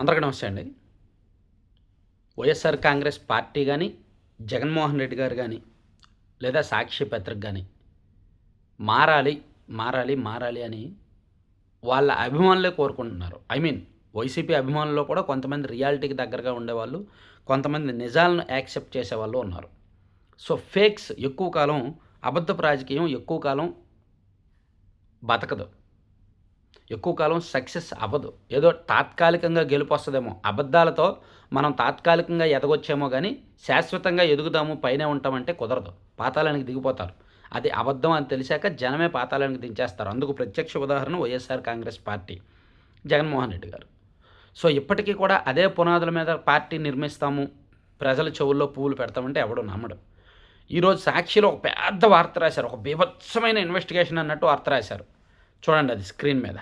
అందరికీ నమస్తే అండి. వైఎస్ఆర్ కాంగ్రెస్ పార్టీ కానీ జగన్మోహన్ రెడ్డి గారు కానీ లేదా సాక్షి పత్రిక కానీ మారాలి మారాలి మారాలి అని వాళ్ళ అభిమానులే కోరుకుంటున్నారు. ఐ మీన్ వైసీపీ అభిమానుల్లో కూడా కొంతమంది రియాలిటీకి దగ్గరగా ఉండేవాళ్ళు కొంతమంది నిజాలను యాక్సెప్ట్ చేసేవాళ్ళు ఉన్నారు. సో ఫేక్స్ ఎక్కువ కాలం అబద్ధపు రాజకీయం ఎక్కువ కాలం బతకదు. ఎక్కువ కాలం సక్సెస్ అవ్వదు. ఏదో తాత్కాలికంగా గెలుపు వస్తుందేమో. అబద్ధాలతో మనం తాత్కాలికంగా ఎదగొచ్చేమో కానీ శాశ్వతంగా ఎదుగుదాము పైనే ఉంటామంటే కుదరదు. పాతాళానికి దిగిపోతారు. అది అబద్ధం అని తెలిసాక జనమే పాతాళానికి దించేస్తారు. అందుకు ప్రత్యక్ష ఉదాహరణ వైఎస్ఆర్ కాంగ్రెస్ పార్టీ. జగన్మోహన్ రెడ్డి గారు. సో ఇప్పటికీ కూడా అదే పునాదుల మీద పార్టీ నిర్మిస్తాము. ప్రజల చెవుల్లో పువ్వులు పెడతామంటే ఎవడు నమ్మడు. ఈరోజు సాక్షిలో ఒక పెద్ద వార్త రాశారు. ఒక బీభత్సమైన ఇన్వెస్టిగేషన్ అన్నట్టు వార్త రాశారు. చూడండి అది స్క్రీన్ మీద.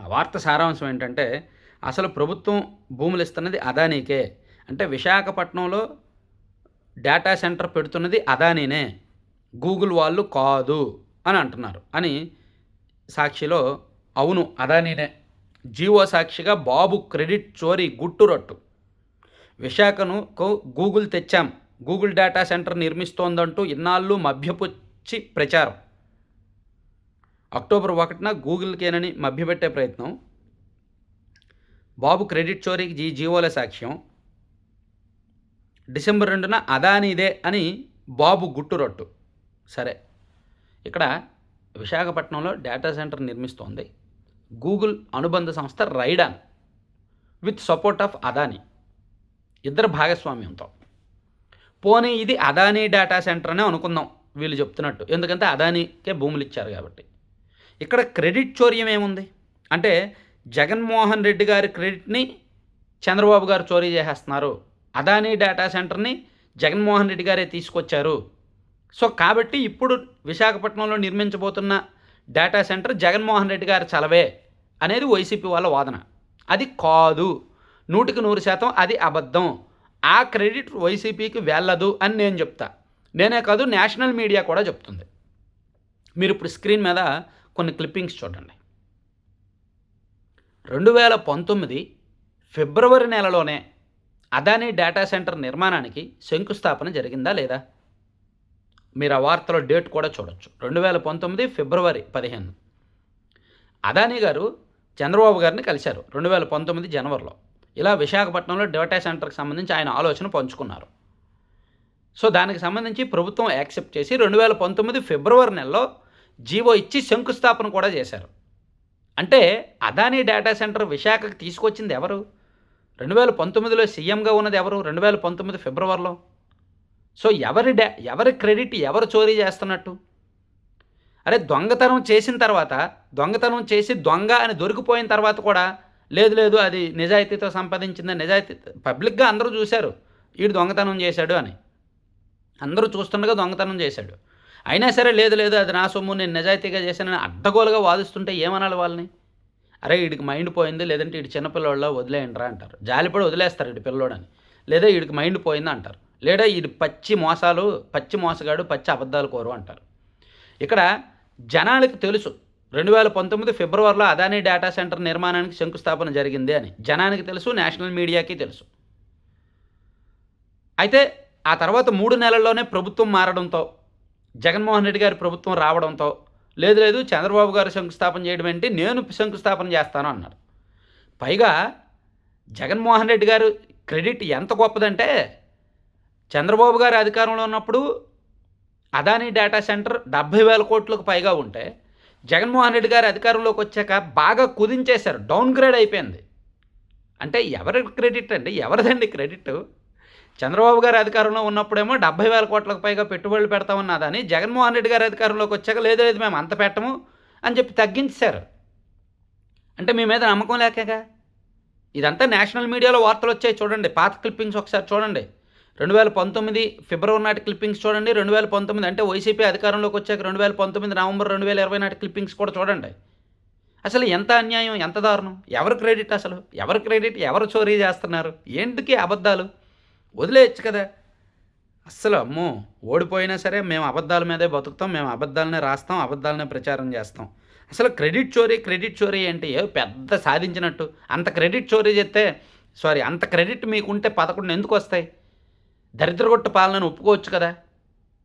ఆ వార్త సారాంశం ఏంటంటే అసలు ప్రభుత్వం భూములు ఇస్తున్నది అదానీకే. అంటే విశాఖపట్నంలో డేటా సెంటర్ పెడుతున్నది అదానీనే. గూగుల్ వాళ్ళు కాదు అని అంటున్నారు. అని సాక్షిలో అవును అదానీనే. జీవో సాక్షిగా బాబు క్రెడిట్ చోరీ గుట్టురట్టు విశాఖను గూగుల్ తెచ్చాం. గూగుల్ డేటా సెంటర్ నిర్మిస్తోందంటూ ఇన్నాళ్ళు మభ్యపుచ్చి ప్రచారం. అక్టోబర్ ఒకటిన గూగుల్కేనని మభ్యపెట్టే ప్రయత్నం. బాబు క్రెడిట్ చోరీకి జీ జీవోల సాక్ష్యం. డిసెంబర్ రెండున అదానీదే అని బాబు గుట్టురొట్టు. సరే ఇక్కడ విశాఖపట్నంలో డేటా సెంటర్ నిర్మిస్తోంది. గూగుల్ అనుబంధ సంస్థ Raiden with support of Adani. ఇద్దరు భాగస్వామ్యంతో. పోనీ ఇది అదానీ డేటా సెంటర్ అనే అనుకుందాం వీళ్ళు చెప్తున్నట్టు. ఎందుకంటే అదానీకే భూములు ఇచ్చారు కాబట్టి. ఇక్కడ క్రెడిట్ చోర్యం ఏముంది? అంటే జగన్మోహన్ రెడ్డి గారి క్రెడిట్ని చంద్రబాబు గారు చోరీ చేసేస్తున్నారు. అదానీ డేటా సెంటర్ని జగన్మోహన్ రెడ్డి గారే తీసుకొచ్చారు. సో కాబట్టి ఇప్పుడు విశాఖపట్నంలో నిర్మించబోతున్న డేటా సెంటర్ జగన్మోహన్ రెడ్డి గారి చలవే అనేది వైసీపీ వాళ్ళ వాదన. అది కాదు. నూటికి నూరు శాతం అది అబద్ధం. ఆ క్రెడిట్ వైసీపీకి వెళ్ళదు అని నేను చెప్తా. నేనే కాదు నేషనల్ మీడియా కూడా చెప్తుంది. మీరు ఇప్పుడు స్క్రీన్ మీద కొన్ని క్లిప్పింగ్స్ చూడండి. రెండు వేల పంతొమ్మిది ఫిబ్రవరి నెలలోనే అదానీ డేటా సెంటర్ నిర్మాణానికి శంకుస్థాపన జరిగిందా లేదా? మీరు ఆ వార్తలో డేట్ కూడా చూడొచ్చు. రెండు వేల పంతొమ్మిది ఫిబ్రవరి పదిహేను. అదానీ గారు చంద్రబాబు గారిని కలిశారు రెండు వేల పంతొమ్మిది జనవరిలో. ఇలా విశాఖపట్నంలో డేటా సెంటర్కి సంబంధించి ఆయన ఆలోచన పంచుకున్నారు. సో దానికి సంబంధించి ప్రభుత్వం యాక్సెప్ట్ చేసి రెండు వేల పంతొమ్మిది ఫిబ్రవరి నెలలో జీవో ఇచ్చి శంకుస్థాపన కూడా చేశారు. అంటే అదానీ డేటా సెంటర్ విశాఖకు తీసుకొచ్చింది ఎవరు? రెండు వేల పంతొమ్మిదిలో సీఎంగా ఉన్నది ఎవరు? రెండు వేల పంతొమ్మిది ఫిబ్రవరిలో. సో ఎవరి డా ఎవరి క్రెడిట్ ఎవరు చోరీ చేస్తున్నట్టు? అరే దొంగతనం చేసిన తర్వాత దొంగతనం చేసి దొంగ అని దొరికిపోయిన తర్వాత కూడా లేదు లేదు అది నిజాయితీతో సంపాదించింది నిజాయితీ పబ్లిక్గా అందరూ చూశారు. వీడు దొంగతనం చేశాడు అని. అందరూ చూస్తుండగా దొంగతనం చేశాడు. అయినా సరే లేదు లేదు అది నా సొమ్ము నేను నిజాయితీగా చేశానని అడ్డగోలుగా వాదిస్తుంటే ఏమనాలి వాళ్ళని? అరే వీడికి మైండ్ పోయింది లేదంటే వీడి చిన్నపిల్లవాళ్ళ వదిలేయండిరా అంటారు. జాలిపడి వదిలేస్తారు వీడి పిల్లోడని. లేదా వీడికి మైండ్ పోయింది అంటారు. లేదా వీడి పచ్చి మోసాలు పచ్చి మోసగాడు పచ్చి అబద్ధాలు కోరు అంటారు. ఇక్కడ జనానికి తెలుసు రెండు వేల పంతొమ్మిది ఫిబ్రవరిలో అదానీ డేటా సెంటర్ నిర్మాణానికి శంకుస్థాపన జరిగింది అని. జనానికి తెలుసు నేషనల్ మీడియాకి తెలుసు. అయితే ఆ తర్వాత మూడు నెలల్లోనే ప్రభుత్వం మారడంతో జగన్మోహన్ రెడ్డి గారి ప్రభుత్వం రావడంతో లేదు లేదు చంద్రబాబు గారు శంకుస్థాపన చేయడం ఏంటి? నేను శంకుస్థాపన చేస్తాను అన్నారు. పైగా జగన్మోహన్ రెడ్డి గారు క్రెడిట్ ఎంత గొప్పదంటే చంద్రబాబు గారు అధికారంలో ఉన్నప్పుడు అదానీ డేటా సెంటర్ డెబ్భై వేల కోట్లకు పైగా ఉంటే జగన్మోహన్ రెడ్డి గారు అధికారంలోకి వచ్చాక బాగా కుదించేశారు. డౌన్ గ్రేడ్ అయిపోయింది. అంటే ఎవరి క్రెడిట్ అండి? ఎవరిదండి క్రెడిట్? చంద్రబాబు గారు అధికారంలో ఉన్నప్పుడేమో డెబ్బై వేల కోట్లకు పైగా పెట్టుబడులు పెడతామన్నదని జగన్మోహన్ రెడ్డి గారు అధికారంలోకి వచ్చాక లేదు లేదు మేము అంత పెట్టము అని చెప్పి తగ్గించారు అంటే మీ మీద నమ్మకం లేకగా? ఇదంతా నేషనల్ మీడియాలో వార్తలు వచ్చాయి చూడండి. పాత క్లిప్పింగ్స్ ఒకసారి చూడండి. రెండు వేల పంతొమ్మిది ఫిబ్రవరి నాటి క్లిప్పింగ్స్ చూడండి. రెండు వేల పంతొమ్మిది అంటే వైసీపీ అధికారంలోకి వచ్చాక రెండు వేల పంతొమ్మిది నవంబర్ రెండు వేల ఇరవై నాటి క్లిప్పింగ్స్ కూడా చూడండి. అసలు ఎంత అన్యాయం ఎంత దారుణం? ఎవరు క్రెడిట్ అసలు? ఎవరు క్రెడిట్? ఎవరు చోరీ చేస్తున్నారు? ఎందుకే అబద్ధాలు? వదిలేయచ్చు కదా. అస్సలు అమ్మో ఓడిపోయినా సరే మేము అబద్ధాల మీదే బతుకుతాం మేము అబద్ధాలనే రాస్తాం అబద్ధాలనే ప్రచారం చేస్తాం. అసలు క్రెడిట్ చోరీ క్రెడిట్ చోరీ అంటే ఏ పెద్ద సాధించినట్టు. అంత క్రెడిట్ చోరీ చేస్తే సారీ అంత క్రెడిట్ మీకుంటే పదకొండు ఎందుకు వస్తాయి? దరిద్రగొట్టు పాలనను ఒప్పుకోవచ్చు కదా.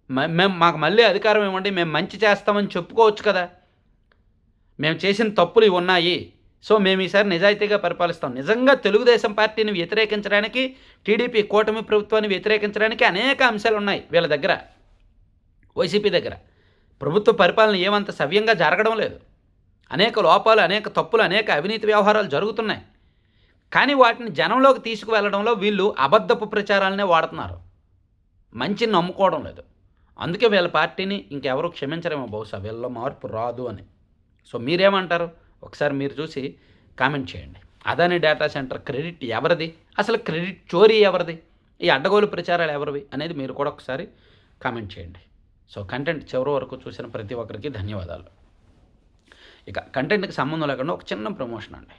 మేము మాకు మళ్ళీ అధికారం ఇవ్వండి మేము మంచి చేస్తామని చెప్పుకోవచ్చు కదా. మేము చేసిన తప్పులు ఇవి ఉన్నాయి. సో మేము ఈసారి నిజాయితీగా పరిపాలిస్తాం. నిజంగా తెలుగుదేశం పార్టీని వ్యతిరేకించడానికి టీడీపీ కూటమి ప్రభుత్వాన్ని వ్యతిరేకించడానికి అనేక అంశాలు ఉన్నాయి వీళ్ళ దగ్గర వైసీపీ దగ్గర. ప్రభుత్వ పరిపాలన ఏమంత సవ్యంగా జరగడం లేదు. అనేక లోపాలు అనేక తప్పులు అనేక అవినీతి వ్యవహారాలు జరుగుతున్నాయి. కానీ వాటిని జనంలోకి తీసుకువెళ్ళడంలో వీళ్ళు అబద్ధపు ప్రచారాలనే వాడుతున్నారు. మంచిని నమ్ముకోవడం లేదు. అందుకే వీళ్ళ పార్టీని ఇంకెవరు క్షమించరేమో బహుశా వీళ్ళలో మార్పు రాదు అని. సో మీరేమంటారు? ఒకసారి మీరు చూసి కామెంట్ చేయండి. అదాని డేటా సెంటర్ క్రెడిట్ ఎవరిది? అసలు క్రెడిట్ చోరీ ఎవరిది? ఈ అడ్డగోలు ప్రచారాలు ఎవరివి అనేది మీరు కూడా ఒకసారి కామెంట్ చేయండి. సో కంటెంట్ చివరి వరకు చూసిన ప్రతి ఒక్కరికి ధన్యవాదాలు. ఇక కంటెంట్కి సంబంధం లేకుండా ఒక చిన్న ప్రమోషన్ అండి.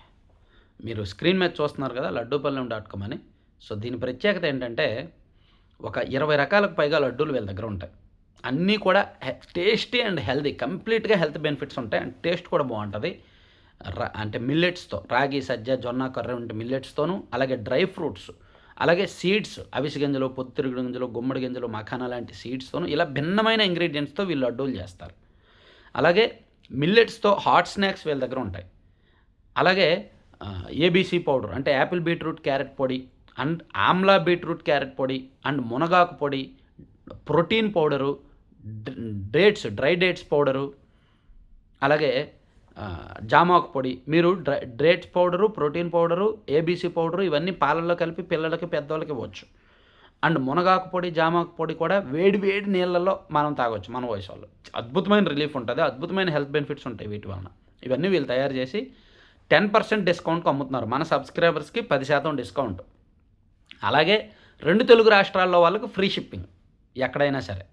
మీరు స్క్రీన్ మీద చూస్తున్నారు కదా లడ్డూపల్లెం డాట్ కామ్ అని. సో దీని ప్రత్యేకత ఏంటంటే ఒక ఇరవై రకాలకు పైగా లడ్డూలు వీళ్ళ దగ్గర ఉంటాయి. అన్నీ కూడా టేస్టీ అండ్ హెల్దీ కంప్లీట్గా హెల్త్ బెనిఫిట్స్ ఉంటాయి అండ్ టేస్ట్ కూడా బాగుంటుంది. అంటే మిల్లెట్స్తో రాగి సజ్జ జొన్న కర్ర వంటి మిల్లెట్స్తోనూ అలాగే డ్రై ఫ్రూట్స్ అలాగే సీడ్స్ అవిసి గింజలు పొత్తిరుగుడు గింజలు గుమ్మడి గింజలు మఖానా లాంటి సీడ్స్తోనూ ఇలా భిన్నమైన ఇంగ్రీడియంట్స్తో వీళ్ళు లడ్డూలు చేస్తారు. అలాగే మిల్లెట్స్తో హాట్ స్నాక్స్ వీళ్ళ దగ్గర ఉంటాయి. అలాగే ఏబీసీ పౌడర్ అంటే యాపిల్ బీట్రూట్ క్యారెట్ పొడి అండ్ ఆమ్లా బీట్రూట్ క్యారెట్ పొడి అండ్ మునగాకు పొడి protein powder dates dry dates powder అలాగే జామాకు పొడి. మీరు dry dates powder protein powder ABC powder ఇవన్నీ పాలల్లో కలిపి పిల్లలకి పెద్దవాళ్ళకి ఇవ్వచ్చు. అండ్ మునగాకు పొడి జామాకు పొడి కూడా వేడి వేడి నీళ్ళల్లో మనం తాగొచ్చు మన వయసు వాళ్ళు అద్భుతమైన రిలీఫ్ ఉంటుంది. అద్భుతమైన హెల్త్ బెనిఫిట్స్ ఉంటాయి వీటి వలన. ఇవన్నీ వీళ్ళు తయారు చేసి టెన్ పర్సెంట్ డిస్కౌంట్కి అమ్ముతున్నారు. మన సబ్స్క్రైబర్స్కి పది శాతం డిస్కౌంట్. అలాగే రెండు తెలుగు రాష్ట్రాల్లో వాళ్ళకి ఫ్రీ షిప్పింగ్ ఎక్కడైనా సరే.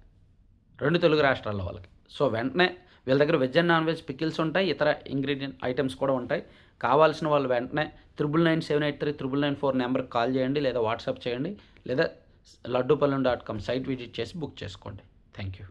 రెండు తెలుగు రాష్ట్రాల్లో వాళ్ళకి. సో వెంటనే వీళ్ళ దగ్గర veg and non veg pickles ఉంటాయి ఇతర ఇంగ్రీడియంట్ ఐటమ్స్ కూడా ఉంటాయి. కావాల్సిన వాళ్ళు వెంటనే triple nine seven eight three triple nine four నెంబర్కి కాల్ చేయండి లేదా వాట్సాప్ చేయండి లేదా Laddupallam dot com site visit చేసి బుక్ చేసుకోండి. Thank you.